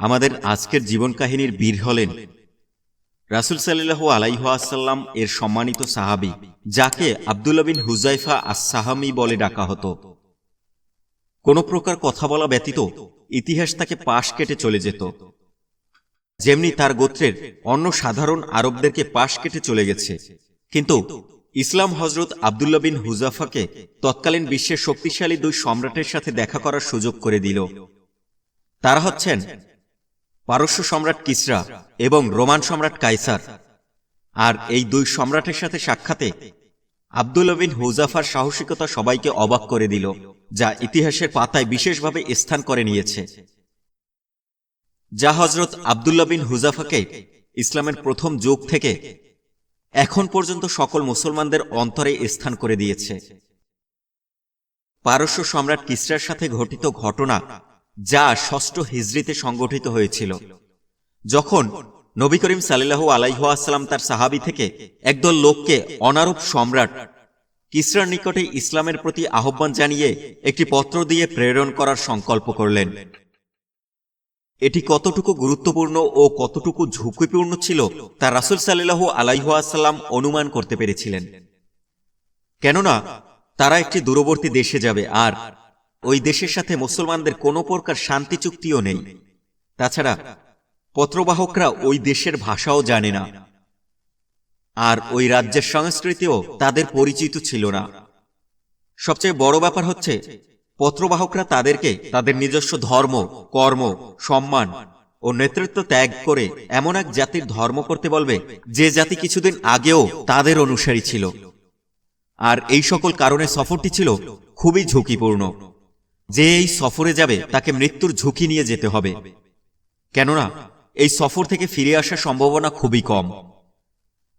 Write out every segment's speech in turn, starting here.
আমাদের আজকের জীবন কাহিনীর বীর হলেন রাসুল সাল্লাহ আলাইহাসাল্লাম এর সম্মানিত সাহাবি, যাকে আবদুল্লা বিন হুজাইফা আসাহামি বলে ডাকা হতো। কোনো প্রকার কথা বলা ব্যতীত ইতিহাস তাকে পাশ কেটে চলে যেত। যেমনি তার গোত্রের অন্য সাধারণ আরবদেরকে পাশ কেটে চলে গেছে। কিন্তু ইসলাম হজরত আবদুল্লা বিন হুজাফাকে তৎকালীন বিশ্বের শক্তিশালী দুই সম্রাটের সাথে দেখা করার সুযোগ করে দিল। তারা হচ্ছেন পারস্য সম্রাট কিসরা এবং রোমান সম্রাট কাইসার। আর এই দুই সম্রাটের সাথে সাক্ষাতে আবদুল্লা বিন হুজাফার সাহসিকতা সবাইকে অবাক করে দিল, যা ইতিহাসের পাতায় বিশেষভাবে স্থান করে নিয়েছে। যা হজরত আবদুল্লা বিন হুজাফাকে ইসলামের প্রথম যুগ থেকে এখন পর্যন্ত সকল মুসলমানদের অন্তরে স্থান করে দিয়েছে। পারস্য সম্রাট কিসরার সাথে ঘটিত ঘটনা যা ষষ্ঠ হিজড়িতে সংগঠিত হয়েছিল। যখন নবী করিম সাল্লাহু আলাইহাসাল্লাম তার সাহাবি থেকে একদল লোককে অনারব সম্রাট কিসরার নিকটে ইসলামের প্রতি আহ্বান জানিয়ে একটি পত্র দিয়ে প্রেরণ করার সংকল্প করলেন। এটি কতটুকু গুরুত্বপূর্ণ ও কতটুকু ঝুঁকিপূর্ণ ছিল তা রাসুল সাল্লাহ আলাইহাসাল্লাম অনুমান করতে পেরেছিলেন। কেননা তারা একটি দূরবর্তী দেশে যাবে আর ওই দেশের সাথে মুসলমানদের কোনো প্রকার শান্তি চুক্তিও নেই। তাছাড়া পত্রবাহকরা ওই দেশের ভাষাও জানে না। আর ওই রাজ্যের সংস্কৃতিও তাদের পরিচিত ছিল না। সবচেয়ে বড় ব্যাপার হচ্ছে, পত্রবাহকরা তাদেরকে তাদের নিজস্ব ধর্ম, কর্ম, সম্মান ও নেতৃত্ব ত্যাগ করে এমন এক জাতির ধর্ম করতে বলবে, যে জাতি কিছুদিন আগেও তাদের অনুসারী ছিল। আর এই সকল কারণে সফরটি ছিল খুবই ঝুঁকিপূর্ণ। যে এই সফরে যাবে, তাকে মৃত্যুর ঝুঁকি নিয়ে যেতে হবে। কেননা, এই সফর থেকে ফিরে আসার সম্ভাবনা খুবই কম।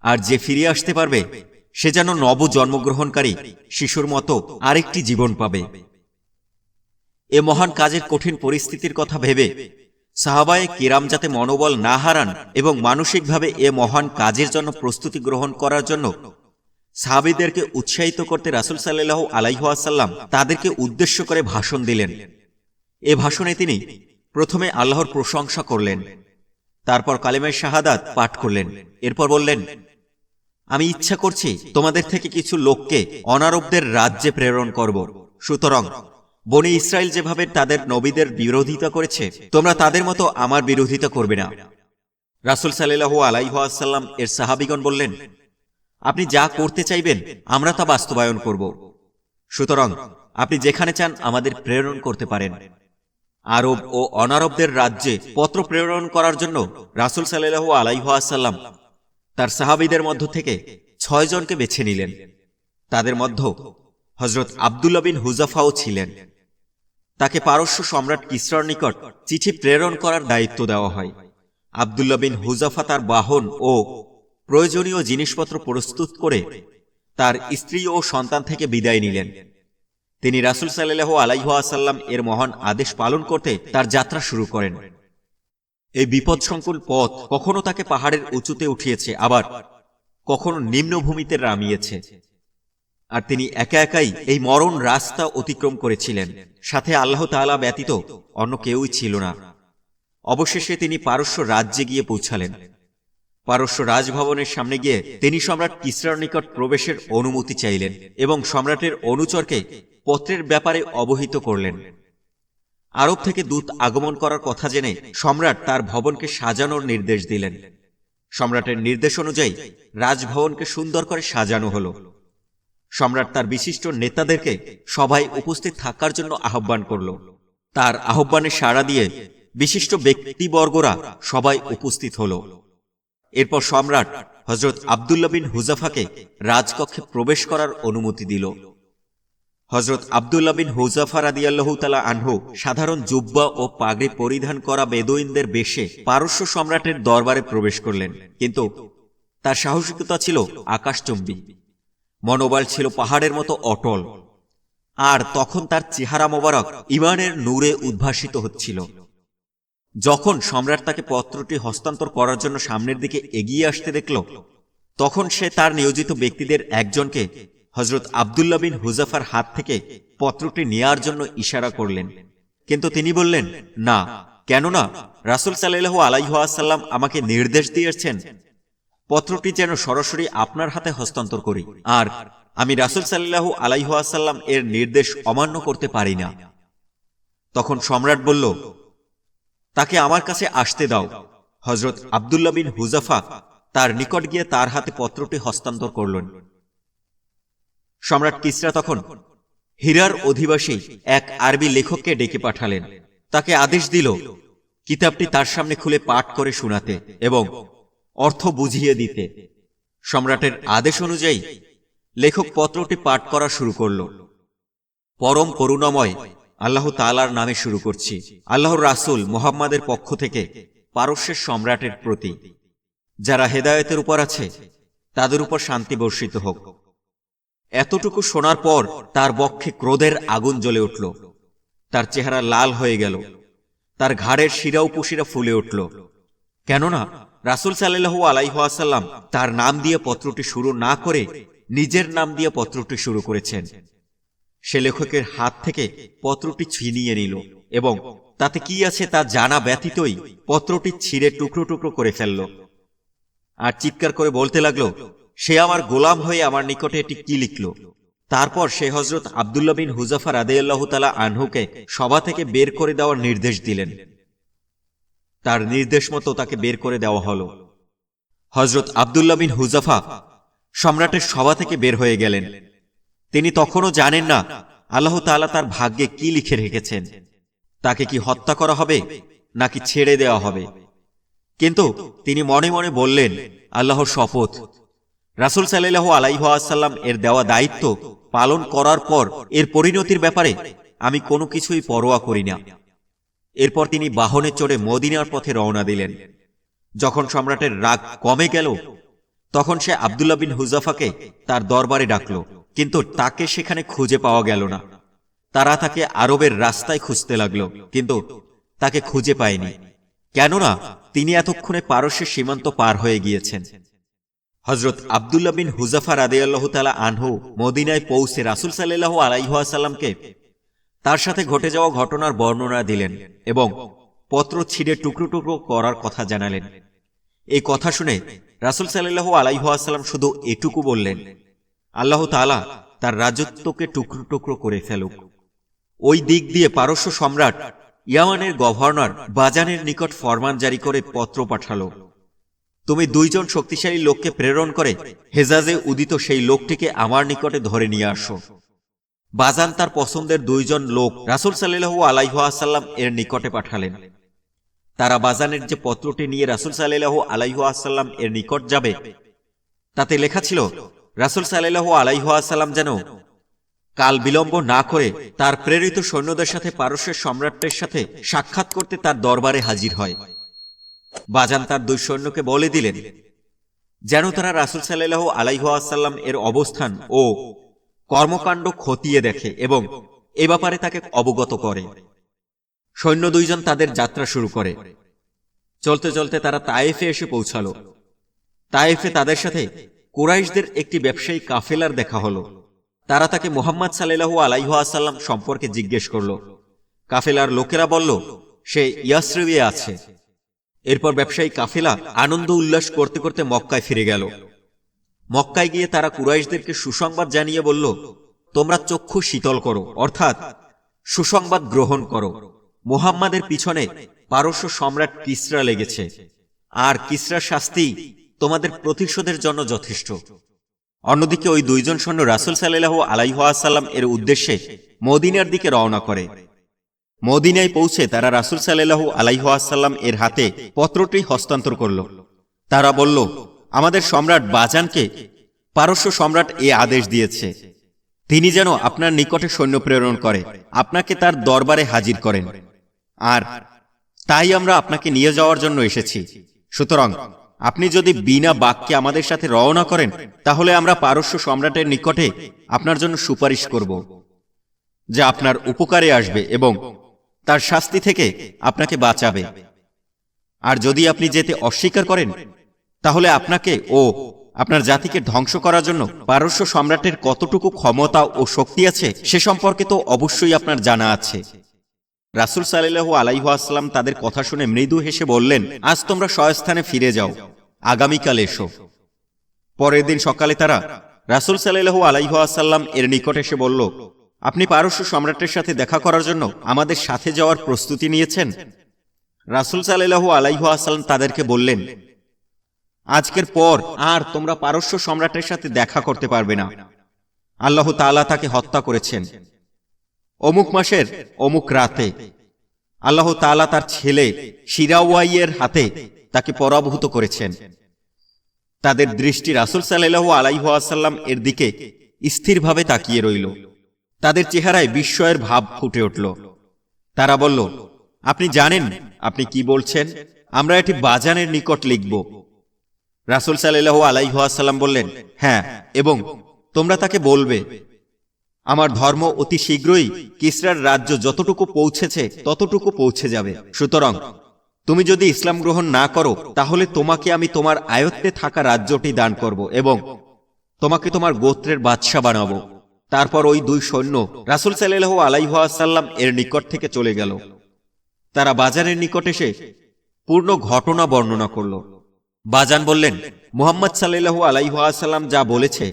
আর যে ফিরে আসতে পারবে, সে যেন নব জন্মগ্রহণকারী শিশুর মতো আরেকটি জীবন পাবে। এ মহান কাজের কঠিন পরিস্থিতির কথা ভেবে সাহাবায়ে কিরাম যাতে মনোবল না হারান এবং মানসিকভাবে এ মহান কাজের জন্য প্রস্তুতি গ্রহণ করার জন্য সাহাবিদেরকে উৎসাহিত করতে রাসুল সাল্লাহ আলাইহাসাল্লাম তাদেরকে উদ্দেশ্য করে ভাষণ দিলেন। এ ভাষণে তিনি প্রথমে আল্লাহর প্রশংসা করলেন, তারপর কালিমায় শাহাদাত পাঠ করলেন, এরপর বললেন, আমি ইচ্ছা করছি তোমাদের থেকে কিছু লোককে অনারবদের রাজ্যে প্রেরণ করব। সুতরাং বনি ইসরায়েল যেভাবে তাদের নবীদের বিরোধিতা করেছে, তোমরা তাদের মতো আমার বিরোধিতা করবে না। রাসুল সাল্লাহ আলাইহাসাল্লাম এর সাহাবিগণ বললেন আপনি যা করতে চাইবেন, আমরা তা বাস্তবায়ন করব। সুতরাং, আপনি যেখানে চান আমাদের প্রেরণ করতে পারেন। আরব ও অনারবদের রাজ্যে পত্র প্রেরণ করার জন্য রাসুল সাল্লাহ আলাইহাসাল্লাম তার সাহাবিদের মধ্য থেকে ছয় জনকে বেছে নিলেন। তাদের মধ্য হজরত আবদুল্লা বিন হুজাফাও ছিলেন। তাকে পারস্য সম্রাট কিসরার নিকট চিঠি প্রেরণ করার দায়িত্ব দেওয়া হয়। আবদুল্লা বিন হুজাফা তার বাহন ও প্রয়োজনীয় জিনিসপত্র প্রস্তুত করে তার স্ত্রী ও সন্তান থেকে বিদায় নিলেন। তিনি রাসুল সাল্লাহ আলাইহাসাল্লাম এর মহান আদেশ পালন করতে তার যাত্রা শুরু করেন। এই বিপদসংকুল পথ কখনো তাকে পাহাড়ের উঁচুতে উঠিয়েছে, আবার কখনো নিম্নভূমিতে নামিয়েছে। আর তিনি একা একাই এই মরণ রাস্তা অতিক্রম করেছিলেন। সাথে আল্লাহ তালা ব্যতীত অন্য কেউই ছিল না। অবশেষে তিনি পারস্য রাজ্যে গিয়ে পৌঁছালেন। পারস্য রাজভবনের সামনে গিয়ে তিনি সম্রাট কিসরার নিকট প্রবেশের অনুমতি চাইলেন এবং সম্রাটের অনুচরকে পত্রের ব্যাপারে অবহিত করলেন। আরব থেকে দূত আগমন করার কথা জেনে সম্রাট তার ভবনকে সাজানোর নির্দেশ দিলেন। সম্রাটের নির্দেশ অনুযায়ী রাজভবনকে সুন্দর করে সাজানো হল। সম্রাট তার বিশিষ্ট নেতাদেরকে সভায় উপস্থিত থাকার জন্য আহ্বান করল। তার আহ্বানে সাড়া দিয়ে বিশিষ্ট ব্যক্তিবর্গরা সবাই উপস্থিত হল। এরপর সম্রাট হজরত আবদুল্লা বিন হুজাফাকে রাজকক্ষে প্রবেশ করার অনুমতি দিল। হজরত আবদুল্লা বিন হুজাফা রাদিয়াল্লাহু তালা আনহু সাধারণ জুব্বা ও পাগড়ি পরিধান করা বেদুইনদের বেশে পারস্য সম্রাটের দরবারে প্রবেশ করলেন। কিন্তু তার সাহসিকতা ছিল আকাশচম্বী। মনোবল ছিল পাহাড়ের মতো অটল। আর তখন তার চেহারা মোবারক ইমানের নূরে উদ্ভাসিত হচ্ছিল। যখন সম্রাট তাকে পত্রটি হস্তান্তর করার জন্য সামনের দিকে এগিয়ে আসতে দেখল, তখন সে তার নিয়োজিত ব্যক্তিদের একজনকে হজরত আবদুল্লা বিন হুজাফার হাত থেকে পত্রটি নেয়ার জন্য ইশারা করলেন। কিন্তু তিনি বললেন, না, কেননা রাসুল সাল্লাহ আলাইহাসাল্লাম আমাকে নির্দেশ দিয়েছেন, পত্রটি যেন সরাসরি আপনার হাতে হস্তান্তর করি। আর আমি রাসুল সাল্লাহ আলাইহাসাল্লাম এর নির্দেশ অমান্য করতে পারি না। তখন সম্রাট বলল তাকে আমার কাছে আসতে দাও। হজরত আবদুল্লা বিন হুজাফা তার নিকট গিয়ে তার হাতে পত্রটি হস্তান্তর করলেন। সম্রাট কিসরা তখন হীরার অধিবাসী এক আরবি লেখককে ডেকে পাঠালেন। তাকে আদেশ দিল, কিতাবটি তার সামনে খুলে পাঠ করে শোনাতে এবং অর্থ বুঝিয়ে দিতে। সম্রাটের আদেশ অনুযায়ী লেখক পত্রটি পাঠ করা শুরু করল। পরম করুণাময় আল্লাহ তালার নামে শুরু করছি। আল্লাহর রাসুল মোহাম্মদের পক্ষ থেকে পারস্যের সম্রাটের প্রতি। যারা হেদায়তের উপর আছে, তাদের উপর শান্তি বর্ষিত হোক। এতটুকু শোনার পর তার বক্ষে ক্রোধের আগুন জ্বলে উঠল। তার চেহারা লাল হয়ে গেল। তার ঘাড়ের শিরা উপশিরা ফুলে উঠল। কেননা, রাসুল সাল্লাহ আলাইহাসাল্লাম তার নাম দিয়ে পত্রটি শুরু না করে নিজের নাম দিয়ে পত্রটি শুরু করেছেন। সে লেখকের হাত থেকে পত্রটি ছিনিয়ে নিল এবং তাতে কি আছে তা জানা ব্যতীতই পত্রটি ছিঁড়ে টুকরো টুকরো করে ফেলল। আর চিৎকার করে বলতে লাগল, সে আমার গোলাম হয়ে আমার নিকটে এটি কি লিখল? তারপর সে হজরত আবদুল্লা বিন হুজাফা রাদেয়াল্লাহ তালা আনহুকে সভা থেকে বের করে দেওয়ার নির্দেশ দিলেন। তার নির্দেশ মতো তাকে বের করে দেওয়া হল। হজরত আবদুল্লা বিন হুজাফা সম্রাটের সভা থেকে বের হয়ে গেলেন। তিনি তখনও জানেন না আল্লাহ তাআলা তার ভাগ্যে কি লিখে রেখেছেন। তাকে কি হত্যা করা হবে নাকি ছেড়ে দেওয়া হবে? কিন্তু তিনি মনে মনে বললেন, আল্লাহর শপথ। রাসুল সাল্লাহ আলাইহাসাল্লাম এর দেওয়া দায়িত্ব পালন করার পর এর পরিণতির ব্যাপারে আমি কোনো কিছুই পরোয়া করি না। এরপর তিনি বাহনে চড়ে মদিনার পথে রওনা দিলেন। যখন সম্রাটের রাগ কমে গেল, তখন সে আবদুল্লা বিন হুজাফাকে তার দরবারে ডাকল। কিন্তু তাকে সেখানে খুঁজে পাওয়া গেল না। তারা তাকে আরবের রাস্তায় খুঁজতে লাগল, কিন্তু তাকে খুঁজে পায়নি। কেননা তিনি এতক্ষণে পারস্যের সীমান্ত পার হয়ে গিয়েছেন। হজরত আবদুল্লা বিন হুজাফা রাদেয়াল্লাহ তালা আনহু মদিনায় পৌঁছে রাসুল সাল্লাহ আলাইহাসাল্লামকে তার সাথে ঘটে যাওয়া ঘটনার বর্ণনা দিলেন এবং পত্র ছিঁড়ে টুকরো টুকরো করার কথা জানালেন। এই কথা শুনে রাসুল সাল্লাহ আলাইহাসাল্লাম শুধু এটুকু বললেন আল্লাহ তালা তার রাজত্বকে টুকরো টুকরো করে ফেলুক। ওই দিক দিয়ে পারস্য সম্রাট ইয়ামানের গভর্নর বাজানের নিকট ফরমান জারি করে পত্র পাঠালো। তুমি দুইজন শক্তিশালী লোককে প্রেরণ করে হেজাজে উদিত সেই লোকটিকে আমার নিকটে ধরে নিয়ে আসো। বাজান তার পছন্দের দুইজন লোক রাসুল সাল্লাহ আলাইহাসাল্লাম এর নিকটে পাঠালেন। তারা বাজানের যে পত্রটি নিয়ে রাসুল সাল্লাহ আলাইহাসাল্লাম এর নিকট যাবে, তাতে লেখা ছিল রাসুল সাল্লাহ আলাইহাসাল্লাম যেন কাল বিলম্ব না করে তার প্রেরিত সৈন্যদের সাথে পারস্যের সম্রাটের সাথে সাক্ষাৎ করতে তার দরবারে হাজির হয়। বাজান তার দুই সৈন্যকে বলে দিলেন, যেন তারা রাসুল সাল্লাহ আলাইহাসাল্লাম এর অবস্থান ও কর্মকাণ্ড খতিয়ে দেখে এবং এ ব্যাপারে তাকে অবগত করে। সৈন্য দুইজন তাদের যাত্রা শুরু করে। চলতে চলতে তারা তায়েফে এসে পৌঁছাল। তায়েফে তাদের সাথে কুরাইশদের একটি ব্যবসায়ী কাফেলার দেখা হলো। তারা তাকে মোহাম্মদ সাল্লাহু আলাইহাসাল্লাম সম্পর্কে জিজ্ঞেস করল। কাফেলার লোকেরা বলল, সে ইয়াসরিবে আছে। এরপর ব্যবসায়ী কাফেলা আনন্দ উল্লাস করতে করতে মক্কায় ফিরে গেল। মক্কায় গিয়ে তারা কুরাইশদেরকে সুসংবাদ জানিয়ে বলল, তোমরা চক্ষু শীতল করো, অর্থাৎ সুসংবাদ গ্রহণ করো। মুহাম্মাদের পিছনে পারস্য সম্রাট কিসরা লেগেছে। আর কিসরার শাস্তি তোমাদের প্রতিশোধের জন্য যথেষ্ট। অন্যদিকে ওই দুইজন সৈন্য রাসুল সাল্লাহ আলাইহাসাল্লাম এর উদ্দেশ্যে মদিনার দিকে রওনা করে। মদিনায় পৌঁছে তারা রাসুল সাল্লাহ আলাইহাসাল্লাম এর হাতে পত্রটি হস্তান্তর করল। তারা বলল, আমাদের সম্রাট বাজানকে পারস্য সম্রাট এ আদেশ দিয়েছে। তিনি যেন আপনার নিকটে সৈন্য প্রেরণ করে, আপনাকে তার দরবারে হাজির করেন। আর তাই আমরা আপনাকে নিয়ে যাওয়ার জন্য এসেছি। সুতরাং আপনি যদি বিনা বাক্যে আমাদের সাথে রওনা করেন, তাহলে আমরা পারস্য সম্রাটের নিকটে আপনার জন্য সুপারিশ করব, যা আপনার উপকারে আসবে এবং তার শাস্তি থেকে আপনাকে বাঁচাবে। আর যদি আপনি যেতে অস্বীকার করেন, তাহলে আপনাকে ও আপনার জাতিকে ধ্বংস করার জন্য পারস্য সম্রাটের কতটুকু ক্ষমতা ও শক্তি আছে, সে সম্পর্কে তো অবশ্যই আপনার জানা আছে। রাসুল সাল্লাহু আলাইহাসাল্লাম তাদের কথা শুনে মৃদু হেসে বললেন, আজ তোমরা স্বস্থানে ফিরে যাও। আগামীকাল এসো। পরের দিন সকালে তারা রাসুল সাল্লাহু আলাইহাসাল্লাম এর নিকট এসে বলল, আপনি পারস্য সম্রাটের সাথে দেখা করার জন্য আমাদের সাথে যাওয়ার প্রস্তুতি নিয়েছেন? রাসুল সাল্লাহু আলাইহাসাল্লাম তাদেরকে বললেন, আজকের পর আর তোমরা পারস্য সম্রাটের সাথে দেখা করতে পারবে না। আল্লাহ তাআলা তাকে হত্যা করেছেন। অমুক মাসের, অমুক রাতে। আল্লাহ তাআলা তার ছেলে শিরাওয়াইয়ের হাতে তাকে পরাভূত করেছেন। তাদের দৃষ্টি রাসুল সাল্লাহ আলাইহাসাল্লাম এর দিকে স্থিরভাবে তাকিয়ে রইল। তাদের চেহারায় বিস্ময়ের ভাব ফুটে উঠল। তারা বলল, আপনি জানেন, আপনি কি বলছেন? আমরা এটি বাজানের নিকট লিখব। রাসুল সাল্লাহ আলাইহাসাল্লাম বললেন হ্যাঁ এবং তোমরা তাকে বলবে। আমার ধর্ম অতি শীঘ্রই কিসরার রাজ্য যতটুকু পৌঁছেছে, ততটুকু পৌঁছে যাবে। সুতরাং, তুমি যদি ইসলাম গ্রহণ না করো, তাহলে তোমাকে আমি তোমার আয়ত্তে থাকা রাজ্যটি দান করব এবং তোমাকে তোমার গোত্রের বাদশা বানাবো। তারপর ওই দুই সৈন্য রাসুল সাল্লাহ আলাইহাসাল্লাম এর নিকট থেকে চলে গেল। তারা বাজারের নিকট এসে পূর্ণ ঘটনা বর্ণনা করল। বাজান বললেন, মুহাম্মদ সাল্লাহ আলাইহাসাল্লাম যা বলেছে,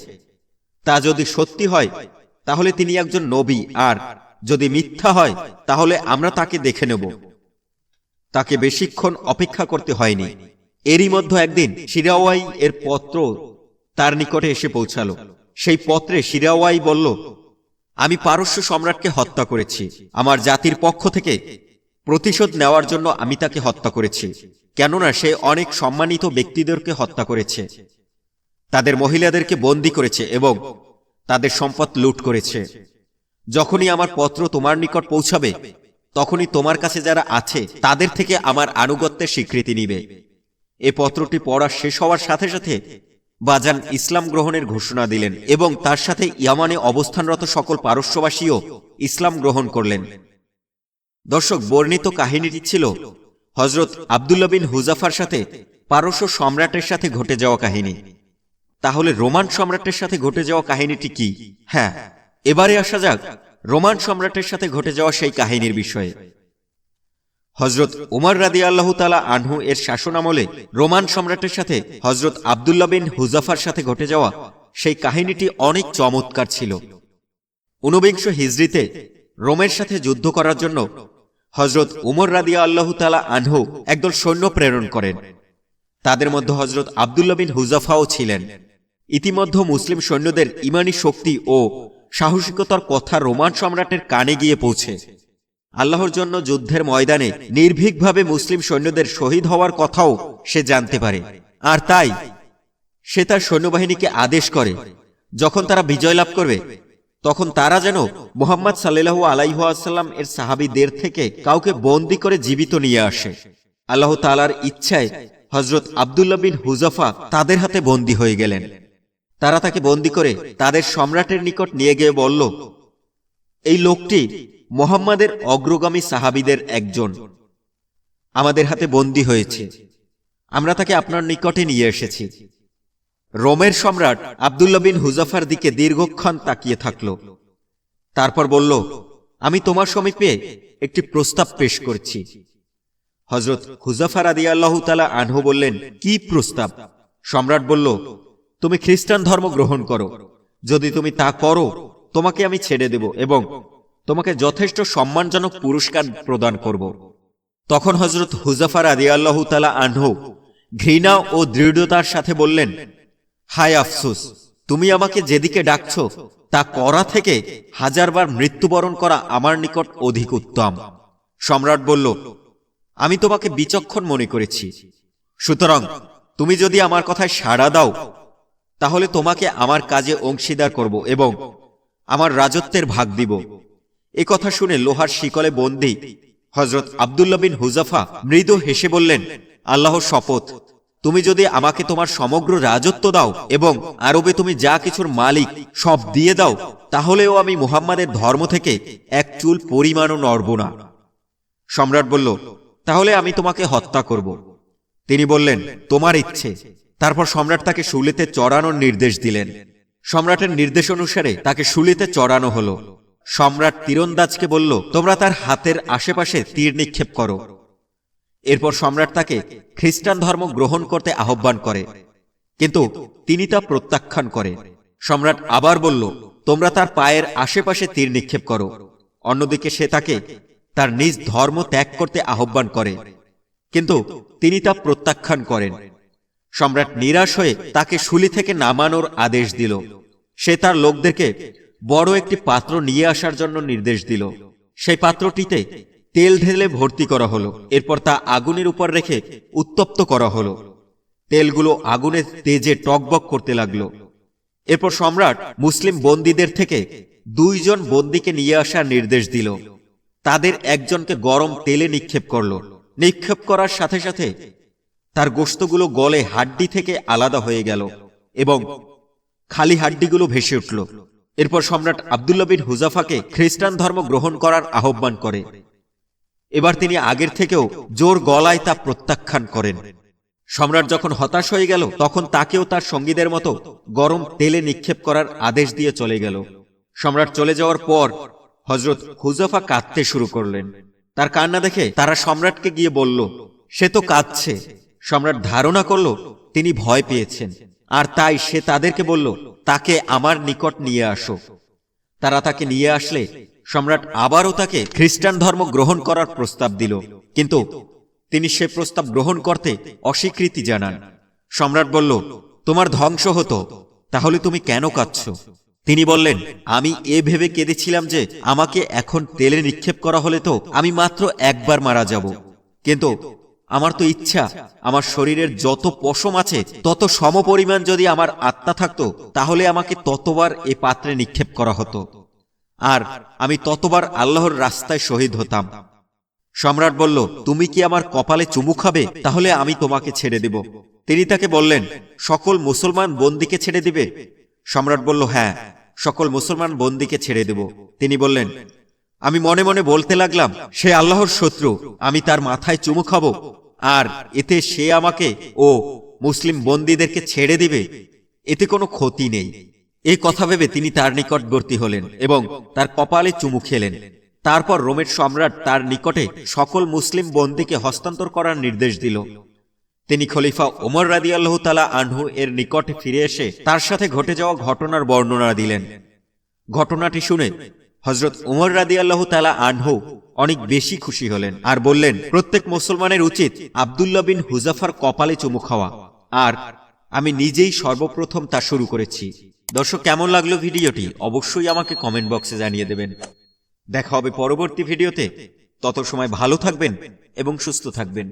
তা যদি সত্যি হয় তাহলে তিনি একজন নবী, আর যদি মিথ্যা হয়, তাহলে আমরা তাকে দেখে নেব। তাকে বেশিক্ষণ অপেক্ষা করতে হয়নি। এরই মধ্যে একদিন শিরাওয়াই এর পত্র তার নিকটে এসে পৌঁছালো। সেই পত্রে শিরাওয়াই বলল, আমি পারস্য সম্রাটকে হত্যা করেছি। আমার জাতির পক্ষ থেকে প্রতিশোধ নেওয়ার জন্য আমি তাকে হত্যা করেছি। কেননা সে অনেক সম্মানিত ব্যক্তিদেরকে হত্যা করেছে। তাদের মহিলাদেরকে বন্দী করেছে এবং তাদের সম্পদ লুট করেছে। যখনই আমার পত্র তোমার নিকট পৌঁছাবে, তখনই তোমার কাছে যারা আছে, তাদের থেকে আমার আনুগত্যের স্বীকৃতি নিবে। এ পত্রটি পড়া শেষ হওয়ার সাথে সাথে বাজান ইসলাম গ্রহণের ঘোষণা দিলেন এবং তার সাথে ইয়ামানে অবস্থানরত সকল পারস্যবাসীও ইসলাম গ্রহণ করলেন। দর্শক, বর্ণিত কাহিনীটি ছিল হজরত আবদুল্লা বিন হুজাফার সাথে পারস্য সম্রাটের সাথে ঘটে যাওয়া কাহিনী। তাহলে রোমান সম্রাটের সাথে ঘটে যাওয়া কাহিনীটি কি? হ্যাঁ। এবারে আসা যাক, রোমান সম্রাটের সাথে ঘটে যাওয়া সেই কাহিনীর বিষয়ে। হজরত উমর রাদি আল্লাহ তালা আনহু এর শাসনামলে রোমান সম্রাটের সাথে হজরত আবদুল্লা বিন হুজাফার সাথে ঘটে যাওয়া সেই কাহিনীটি অনেক চমৎকার ছিল। ঊনবিংশ হিজড়িতে রোমের সাথে যুদ্ধ করার জন্য হজরত উমর রাদিয়া আল্লাহ তালা আনহু একদল সৈন্য প্রেরণ করেন। তাদের মধ্যে হজরত আবদুল্লা বিন হুজাফাও ছিলেন। ইতিমধ্যে মুসলিম সৈন্যদের ইমানি শক্তি ও সাহসিকতার কথা রোমান সম্রাটের কানে গিয়ে পৌঁছে। আল্লাহর জন্য যুদ্ধের ময়দানে নির্ভীকভাবে মুসলিম সৈন্যদের শহীদ হওয়ার কথাও সে জানতে পারে। আর তাই সে তার সৈন্যবাহিনীকে আদেশ করে, যখন তারা বিজয় লাভ করবে, তখন তারা যেন মোহাম্মদ সাল্লাহু আলাইহাসাল্লাম এর সাহাবিদের থেকে কাউকে বন্দি করে জীবিত নিয়ে আসে। আল্লাহ তালার ইচ্ছায় হজরত আবদুল্লা বিন হুজাফা তাদের হাতে বন্দী হয়ে গেলেন। তারা তাকে বন্দী করে তাদের সম্রাটের নিকট নিয়ে গিয়ে বলল, এই লোকটি মোহাম্মদের অগ্রগামী সাহাবিদের একজন। আমাদের হাতে বন্দী হয়েছে। আমরা তাকে আপনার নিকটে নিয়ে এসেছি। রোমের সম্রাট আবদুল্লা বিন হুজাফার দিকে দীর্ঘক্ষণ তাকিয়ে থাকল। তারপর বলল, আমি তোমার সমীপে একটি প্রস্তাব পেশ করছি। হজরত হুজাফার আদি আল্লাহ তালা আনহু বললেন, কি প্রস্তাব? সম্রাট বলল তুমি খ্রিস্টান ধর্ম গ্রহণ করো। যদি তুমি তা করো, তোমাকে আমি ছেড়ে দেব এবং তোমাকে যথেষ্ট সম্মানজনক পুরস্কার প্রদান করব। তখন হজরত হুজাফার আদি আল্লাহ তালা আনহু ঘৃণা ও দৃঢ়তার সাথে বললেন, হায় আফসুস, তুমি আমাকে যেদিকে ডাকছ, তা করা থেকে হাজারবার মৃত্যুবরণ করা আমার নিকট অধিক উত্তম। সম্রাট বলল, আমি তোমাকে বিচক্ষণ মনে করেছি। সুতরাং তুমি যদি আমার কথায় সাড়া দাও তাহলে তোমাকে আমার কাজে অংশীদার করব এবং আমার রাজত্বের ভাগ দিব। এ কথা শুনে লোহার শিকলে বন্দি হজরত আবদুল্লা বিন হুজাফা মৃদু হেসে বললেন আল্লাহর শপথ। তুমি যদি আমাকে তোমার সমগ্র রাজত্ব দাও এবং আরবে তুমি যা কিছুর মালিক সব দিয়ে দাও, তাহলেও আমি মুহাম্মাদের ধর্ম থেকে এক চুল পরিমাণও নড়ব না। সম্রাট বলল, তাহলে আমি তোমাকে হত্যা করব। তিনি বললেন, তোমার ইচ্ছে। তারপর সম্রাট তাকে শুলিতে চড়ানোর নির্দেশ দিলেন। সম্রাটের নির্দেশ অনুসারে তাকে শুলিতে চড়ানো হলো। সম্রাট তীরন্দাজকে বলল, তোমরা তার হাতের আশেপাশে তীর নিক্ষেপ করো। এরপর সম্রাট তাকে খ্রিস্টান ধর্ম গ্রহণ করতে আহ্বান করে। কিন্তু তিনি তা প্রত্যাখ্যান করে। সম্রাট আবার বলল, তোমরা তার পায়ের আশেপাশে তীর নিক্ষেপ করো। অন্যদিকে সে তাকে তার নিজ ধর্ম ত্যাগ করতে আহ্বান করে। কিন্তু তিনি তা প্রত্যাখ্যান করেন। সম্রাট নিরাশ হয়ে তাকে শুলি থেকে নামানোর আদেশ দিল। সে তার লোকদেরকে বড় একটি পাত্র নিয়ে আসার জন্য নির্দেশ দিল। সেই পাত্রটিতে তেল ঢেলে ভর্তি করা হলো। এরপর তা আগুনের উপর রেখে উত্তপ্ত করা হলো। তেলগুলো আগুনের তেজে টকবক করতে লাগল। এরপর সম্রাট মুসলিম বন্দীদের থেকে দুইজন বন্দীকে নিয়ে আসার নির্দেশ দিল। তাদের একজনকে গরম তেলে নিক্ষেপ করল। নিক্ষেপ করার সাথে সাথে তার গোস্তগুলো গলে হাড্ডি থেকে আলাদা হয়ে গেল এবং খালি হাড্ডিগুলো ভেসে উঠল। এরপর সম্রাট আবদুল্লা বিন হুজাফাকে খ্রিস্টান ধর্ম গ্রহণ করার আহ্বান করে। এবার তিনি আগের থেকেও জোর গলায় তা প্রত্যাখ্যান করেন। সম্রাট যখন হতাশ হয়ে গেল, তখন তাকেও তার সঙ্গীদের মতো গরম তেলে নিক্ষেপ করার আদেশ দিয়ে চলে গেল। সম্রাট চলে যাওয়ার পর হজরত হুজাফা কাঁদতে শুরু করলেন। তার কান্না দেখে তারা সম্রাটকে গিয়ে বলল, সে তো কাঁদছে। সম্রাট ধারণা করল, তিনি ভয় পেয়েছেন। আর তাই সে তাদেরকে বলল, তাকে আমার নিকট নিয়ে আসো। তারা তাকে নিয়ে আসলে, সম্রাট আবারও তাকে খ্রিস্টান ধর্ম গ্রহণ করার প্রস্তাব দিল। কিন্তু তিনি সে প্রস্তাব গ্রহণ করতে অস্বীকৃতি জানান। সম্রাট বলল, তোমার ধ্বংস হতো, তাহলে তুমি কেন কাঁদছ? তিনি বললেন, আমি এ ভেবে কেঁদেছিলাম যে আমাকে এখন তেলে নিক্ষেপ করা হলে তো আমি মাত্র একবার মারা যাব। কিন্তু আমার তো ইচ্ছা, আমার শরীরের যত পশম আছে, তত সমপরিমাণ যদি আমার আত্মা থাকতো, তাহলে আমাকে ততবার এ পাত্রে নিক্ষেপ করা হতো। আর আমি ততবার আল্লাহর রাস্তায় শহীদ হতাম। সম্রাট বলল, তুমি কি আমার কপালে চুমু খাবে? তাহলে আমি তোমাকে ছেড়ে দেব। তিনি তাকে বললেন, সকল মুসলমান বন্দিকে ছেড়ে দিবে? সম্রাট বলল হ্যাঁ সকল মুসলমান বন্দিকে ছেড়ে দেব। তিনি বললেন আমি মনে মনে বলতে লাগলাম, সে আল্লাহর শত্রু, আমি তার মাথায় চুমু খাব। আর এতে সে আমাকে ও মুসলিম বন্দীদেরকে ছেড়ে দিবে। এতে কোনো ক্ষতি নেই। এই কথা ভেবে তিনি তার নিকটবর্তী হলেন এবং তার কপালে চুমু খেলেন। তারপর রোমের সম্রাট তার নিকটে সকল মুসলিম বন্দীকে হস্তান্তর করার নির্দেশ দিল। তিনি খলিফা ওমর রাদিয়াল্লাহ তালা আনহু এর নিকটে ফিরে এসে তার সাথে ঘটে যাওয়া ঘটনার বর্ণনা দিলেন। ঘটনাটি শুনে হজরত উমর রাদি আল্লাহ তালা আনহু অনেক বেশি খুশি হলেন আর বললেন, প্রত্যেক মুসলমানের উচিত আবদুল্লাহ বিন হুজাফার কপালে চুমু খাওয়া। আর আমি নিজেই সর্বপ্রথম তা শুরু করেছি। দর্শক, কেমন লাগল ভিডিওটি? অবশ্যই আমাকে কমেন্ট বক্সে জানিয়ে দেবেন। দেখা হবে পরবর্তী ভিডিওতে। তত সময় ভালো থাকবেন এবং সুস্থ থাকবেন।